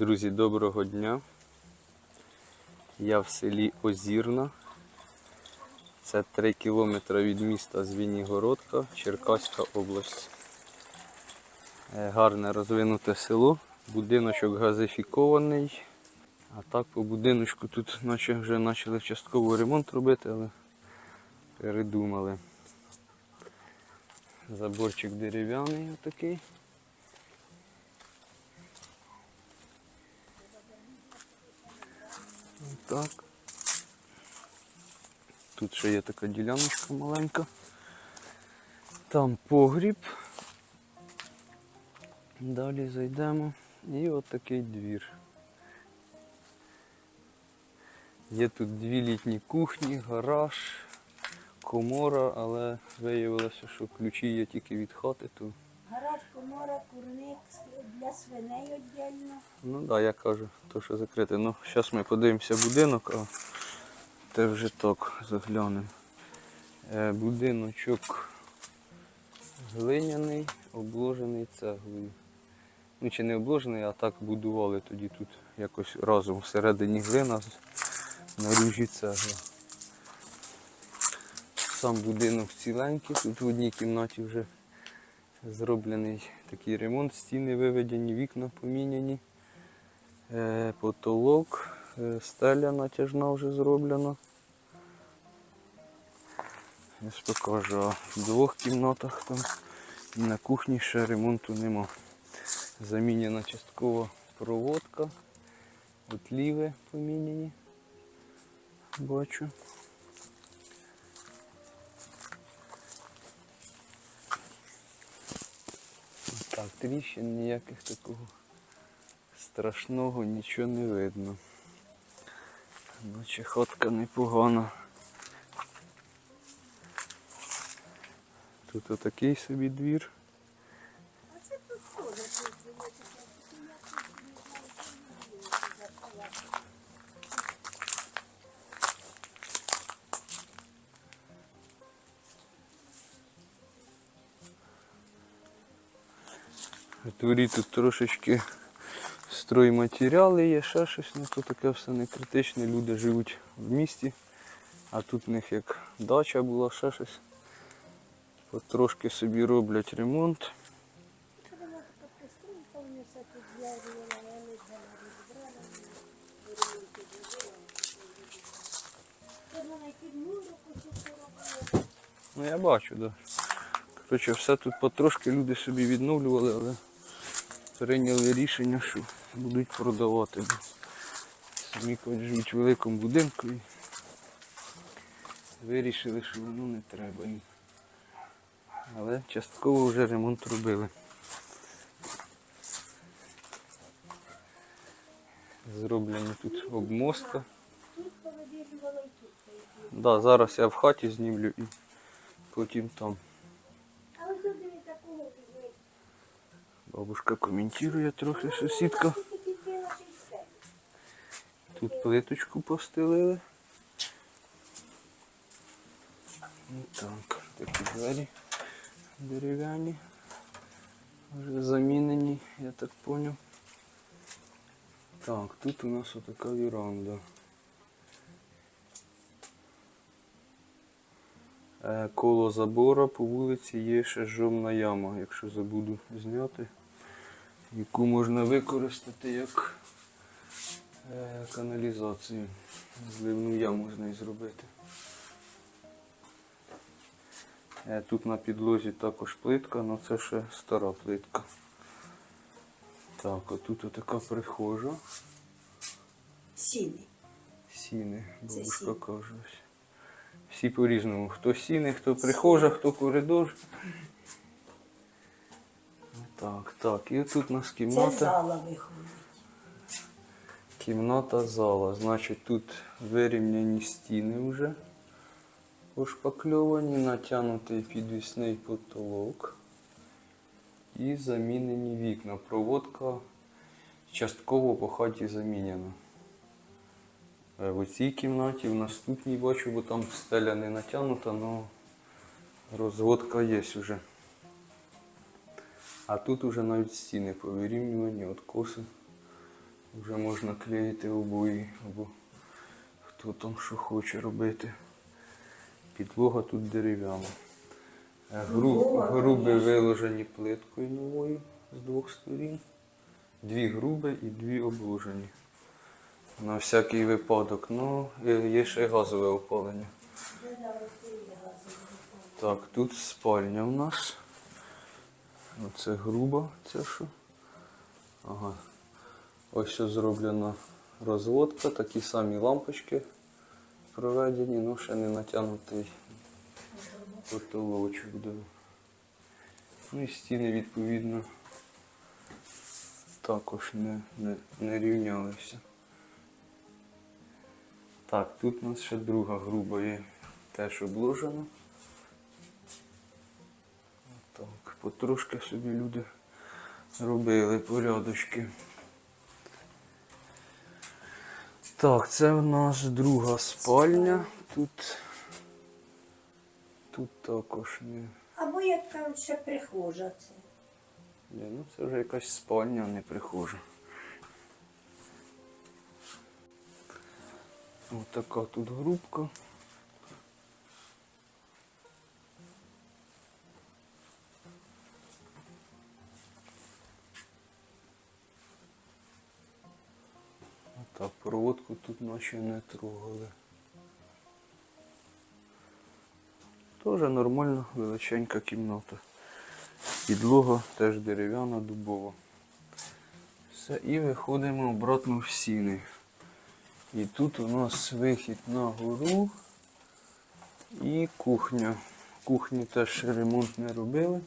Друзі, доброго дня. Я в селі Озірна. Це 3 кілометри від міста Звінігородка, Черкаська область. Е, Гарне розвинуте село. Будиночок газифікований. А так по будиночку тут наче вже почали частково ремонт робити, але передумали. Заборчик дерев'яний отакий. Так. Тут ще є така діляночка маленька. Там погріб. Далі зайдемо. І от такий двір. Є тут дві літні кухні, гараж, комора, але виявилося, що ключі є тільки від хати, то Гараж, комора, курник для свиней віддільно. Ну так, да, я кажу, то що закрите. Ну, зараз ми подивимося будинок, а те вже так заглянемо. Е, будиночок глиняний, обложений цеглою. Ну чи не обложений, а так будували тоді тут якось разом всередині глина, наружі цегла. Сам будинок ціленький, тут в одній кімнаті вже зроблений такий ремонт, стіни виведені, вікна поміняні, е, потолок, е, стеля натяжна вже зроблена. Я ж покажу, в двох кімнатах там і на кухні ще ремонту нема. Замінена частково проводка, отліви поміняні. Бачу. Тріщин ніяких такого страшного нічого не видно. Наче ходка непогана. Тут отакий собі двір. Дворі тут трошечки стройматеріали є, ще щось, ну то таке все не критичне. Люди живуть в місті, а тут в них як дача була, ще щось. Потрошки собі роблять ремонт. Ну я бачу, так. Да. Коротше, все тут потрошки люди собі відновлювали, але прийняли рішення, що будуть продавати. Самі живуть в великому будинку і вирішили, що воно не треба їм. Але частково вже ремонт робили. Зроблені тут обмостка. Да, зараз я в хаті знімлю і потім там. А ось тут дивіться, такого візьміть. Бабушка коментує трохи сусідка. Тут плиточку постелили. Так, такі двері дерев'яні. Вже замінені, я так поняв. Так, тут у нас отака віранда. Е, Коло забора по вулиці є ще жовна яма, якщо забуду зняти, яку можна використати як е, каналізацію. Зливну яму з неї зробити. Е, Тут на підлозі також плитка, але це ще стара плитка. Так, отут отака прихожа. Сіни. Сіни, бабушка каже. Всі по-різному. Хто сіни, хто прихожа, хто коридор. Так, так, і тут у нас Це кімната. зала виходить. Кімната зала. Значить, тут вирівняні стіни вже пошпакльовані, натягнутий підвісний потолок і замінені вікна. Проводка частково по хаті замінена. Е, В цій кімнаті, в наступній бачу, бо там стеля не натягнута, але розводка є вже. А тут уже навіть стіни повирівнювані, откоси Вже можна клеїти обої або хто там що хоче робити. Підлога тут дерев'яна. Е, Гру, груби виложені плиткою новою з двох сторін. Дві груби і дві обложені. На всякий випадок. Ну, е, є ще газове опалення. Так, тут спальня у нас. Оце груба, це що? Ага. Ось що зроблена розводка, такі самі лампочки проведені, ну ще не натягнутий потолочок. Да. Ну і стіни відповідно також не, не, не рівнялися. Так, тут у нас ще друга груба є теж обложена. Так, потрошки собі люди робили порядочки. Так, це в нас друга спальня. Тут, тут також не. Або як там ще прихожа це. Ні, ну це вже якась спальня, а не прихожа. Ось така тут грубка. Так, проводку тут наче не трогали. Тоже нормально, величенька кімната. Підлога теж дерев'яна, дубова. Все, і виходимо обратно в сіни. І тут у нас вихід на гору і кухня. Кухні теж ремонт не робили.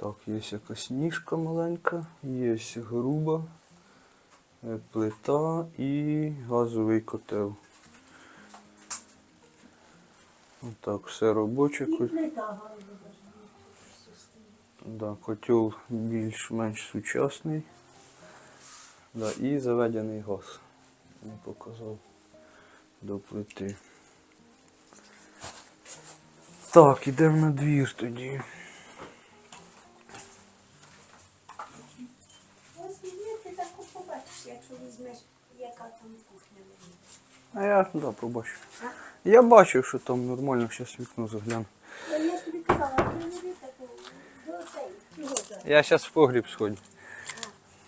Так, є якась ніжка маленька, є груба, е, плита і газовий котел. Отак, все робоче. І плита. Да, котел більш-менш сучасний. Да, і заведений газ. Не показав до плити. Так, ідемо на двір тоді. Якщо візьмеш, яка там кухня велика. А я да, побачу. Я бачив, що там нормально, зараз вікно загляну. Я я ж тобі казала, приведи таку до цей, зараз. Я зараз в погріб сходжу.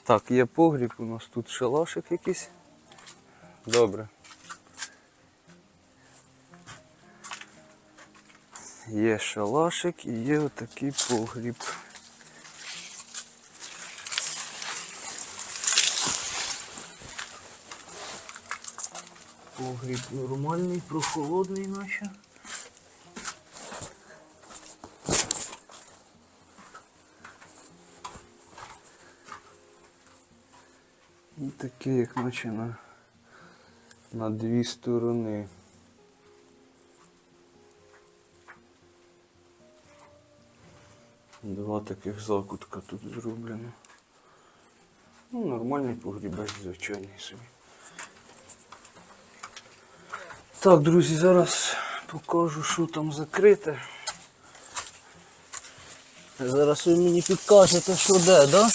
Так, є погріб, у нас тут шалашик якийсь. Добре. Є шалашик і є отакий погріб. Погріб нормальний, прохолодний наче. І таке, як наче на, на дві сторони. Два таких закутка тут зроблено. Ну, нормальний погрібець, звичайний собі. Так, друзі, зараз покажу, що там закрите. Зараз ви мені підкажете, що де, да?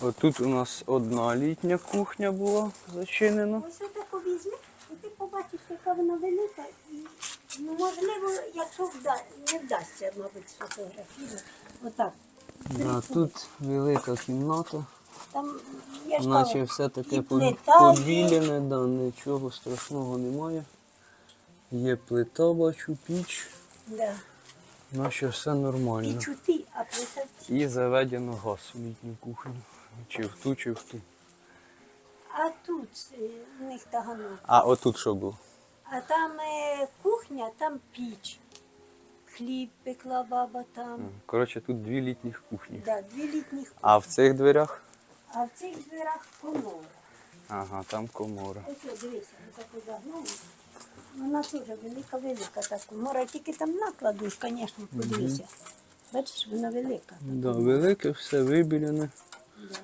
Отут у нас одна літня кухня була зачинена. Ось отаку візьми, і ти побачиш, яка вона велика. І, ну, можливо, якщо вда... не вдасться, мабуть, сфотографувати. Отак. Да, тут велика кімната, Там я ж наче кажу, все таке і плита є. побілене, да, нічого страшного немає. Є плита, бачу, піч, Да. наче все нормально. І чути, а плита І заведено газ в літню кухню. Чи в ту, чи в ту. А тут е, у них таганок. А отут що було? А там е, кухня, там піч. Хліб пекла баба там. Коротше, тут дві літніх кухні. Да, дві літніх кухні. А в цих дверях? А в цих дверях комора. Ага, там комора. Ось дивися, отаку загнули. Вона теж велика, велика та комора. Тільки там накладуш, звісно, подивися. Бачиш, вона велика. Да, велике, все вибілене. Да.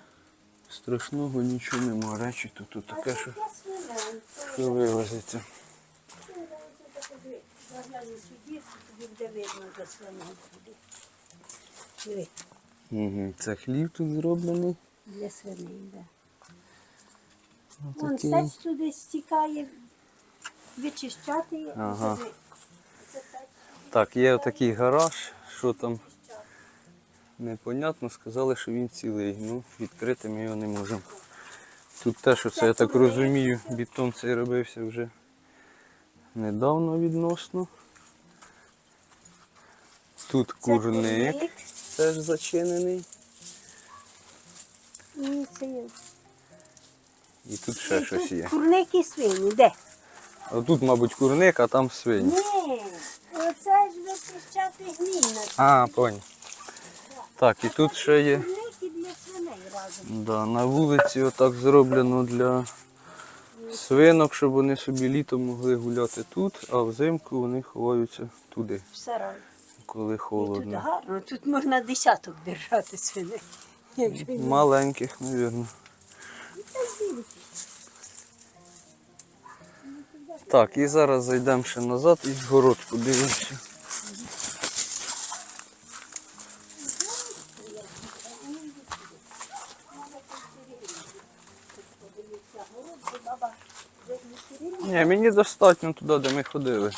Страшного нічого нема. Речі тут, тут таке, що. що вивозиться. Угу. Це хліб тут зроблений. Для свиней, да. Вон Отакий. сець туди стікає, вичищати. Ага. Це Так, є отакий гараж, що там непонятно, сказали, що він цілий. Ну, відкрити ми його не можемо. Тут теж, оце, я так розумію, бетон цей робився вже недавно відносно. Тут курник. теж зачинений. І це є. І тут ще І щось тут є. Курник і свині, де? А тут, мабуть, курник, а там свині. Ні, оце ж вичищати гній. А, понял. Так, і тут ще є. Курник і для свиней разом. Да, на вулиці отак зроблено для свинок, щоб вони собі літом могли гуляти тут, а взимку вони ховаються туди, В сарай. коли І тут холодно. гарно, тут можна десяток держати свиней. Маленьких, мабуть. Так, і зараз зайдемо ще назад і в город подивимося. Ні, мені достатньо туди, де ми ходили.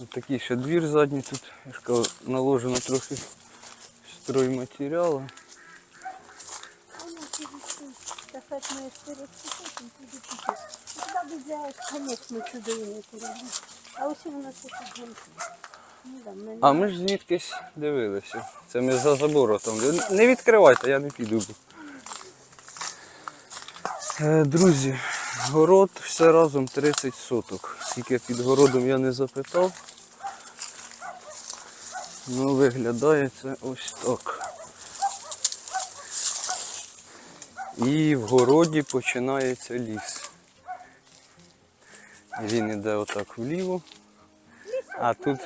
Ось такий ще двір задній тут. Я ж кажу, наложено трохи стройматеріалу. А А ми ж звідкись дивилися. Це ми за забором. Не відкривайте, я не піду. Е, Друзі, город все разом 30 соток. Скільки під городом я не запитав. Ну, виглядає це ось так. І в городі починається ліс. Він іде отак вліво. А тут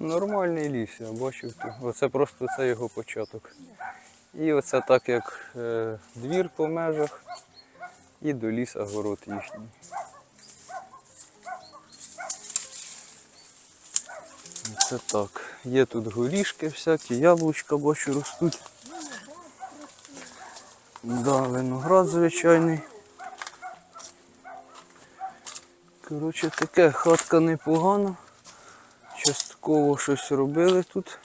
Нормальний ліс, я бачив. Оце просто це його початок. І оце так як е, двір по межах і до ліса город їхній. Це так. Є тут горішки всякі, яблучка бачу ростуть. Да, виноград звичайний. Коротше, таке хатка непогана. Частково щось робили тут.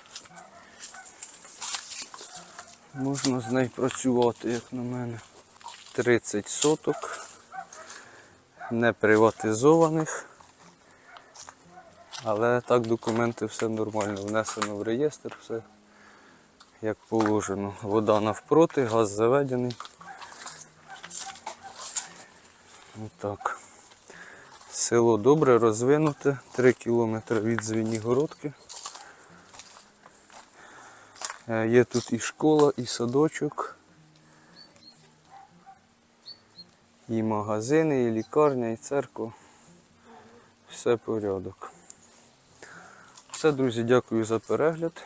Можна з нею працювати, як на мене. 30 соток. Не приватизованих. Але так документи все нормально. Внесено в реєстр, все як положено. Вода навпроти, газ заведений. Отак. Село добре розвинуте, 3 кілометри від Звенігородки. Е, Є тут і школа, і садочок, і магазини, і лікарня, і церква. Все порядок. Все, друзі, дякую за перегляд.